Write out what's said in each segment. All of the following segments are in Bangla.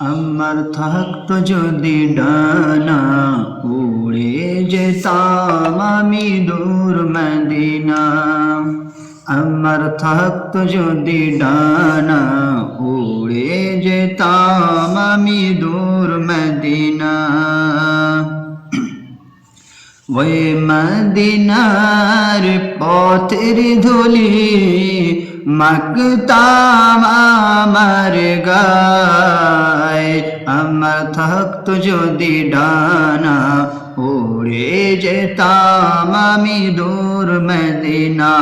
আমার থাকতো যদি ডানা উড়ে যেতাম আমি দূর মদিনা। আমার থাকতো যদি ডানা উড়ে যেতাম আমি দূর মদিনা। ওই মদিনার পথের ধুলি মাকতাম আমার গায়। আমার থাকতো যদি ডানা উড়ে যেতাম আমি দূর মদিনা।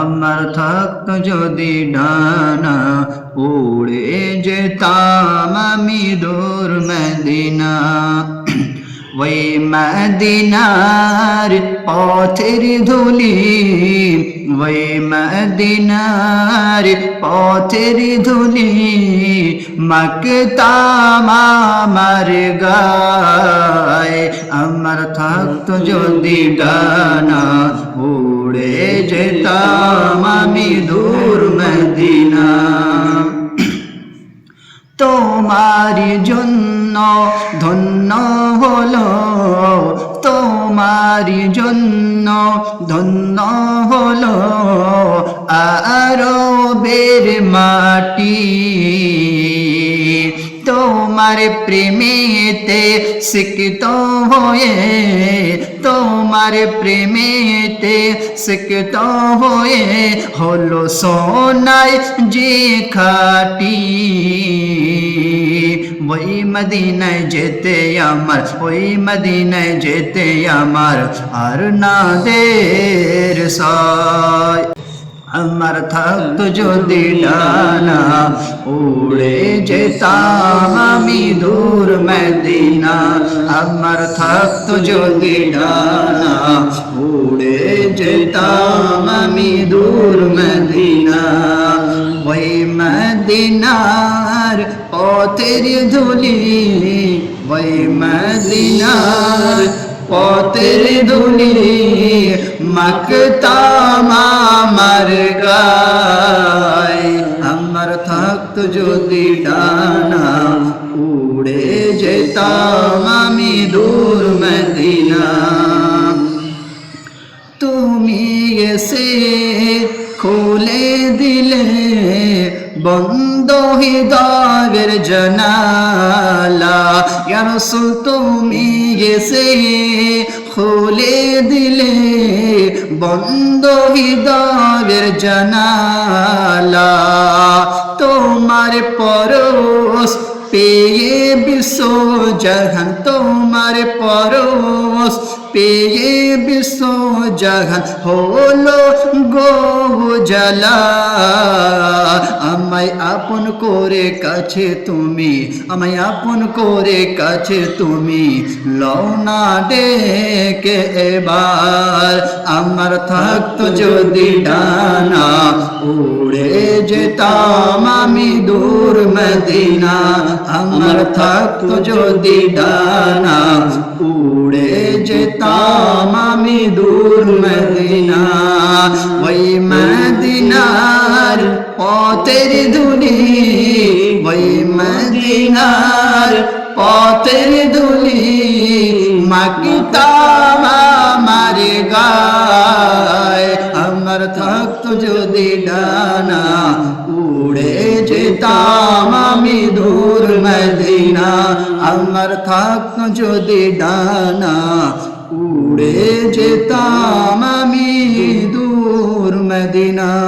আমার থাকতো যদি ডানা উড়ে যেতাম আমি দূর মদিনা। ওই মদিনার পথের ধুলি, ওই মদিনার পথের ধুলি মকতাম আমার গায় আমার থাকতো যদি ডানা উড়ে যেতাম আমি দূর মদিনা। তোমার জন্য ধন্য তোমার জন্য ধন্য হলো আরও বের মাটি। তোমার প্রেমেতে সিক্ত হয়ে, তোমার প্রেমেতে সিক্ত হয়ে হলো সোনাই যে খাটি। ওই মদিনায় যেতে আমার, ওই মদিনায় যেতে আমার আর না দের সায়। আমার থাকতো যদি ডানা উড়ে যেতাম আমি দূর মদিনা, আমার থাকতো যদি ডানা উড়ে যেতাম আমি দূর মদিনা। মদিনার পথের ধুলি, ওই মদিনার পথের ধুলি মাকতাম আমার গায়। আমার থাকতো যদি ডানা উড়ে যেতাম আমি দূর মদিনা। তুমি এসে খুলে দিলে বন্ধ হৃদয়ের জনালা। ইয়া রাসূল, তুমি এসে খুলে দিলে। বন্ধ হৃদয়ের জনালা, তোমার পরশ পেয়ে বিশ্ব জঘন তোমার পরশ পেয়ে বিশ্ব জঘন হলো গো জ্বালা। আমায় আপন করে কাছে তুমি, আমায় আপন করে কাছে তুমি লওনা ডেকে এবার। আমার থাকতো যদি ডানা, উড়ে যেতাম আমি দূর মদিনা। আমার থাকতো যদি ডানা, উড়ে যেতাম আমি দূর মদিনা ওই মদিনার পথের ধুলি ওই মদিনার পথের ধুলি মাকিতাম আমার গায় আমার থাকতো যদি ডানা উড়ে যেতাম আমি দূর মদিনা আমার থাকতো যদি ডানা উড়ে যেতাম আমি দূর মদিনা।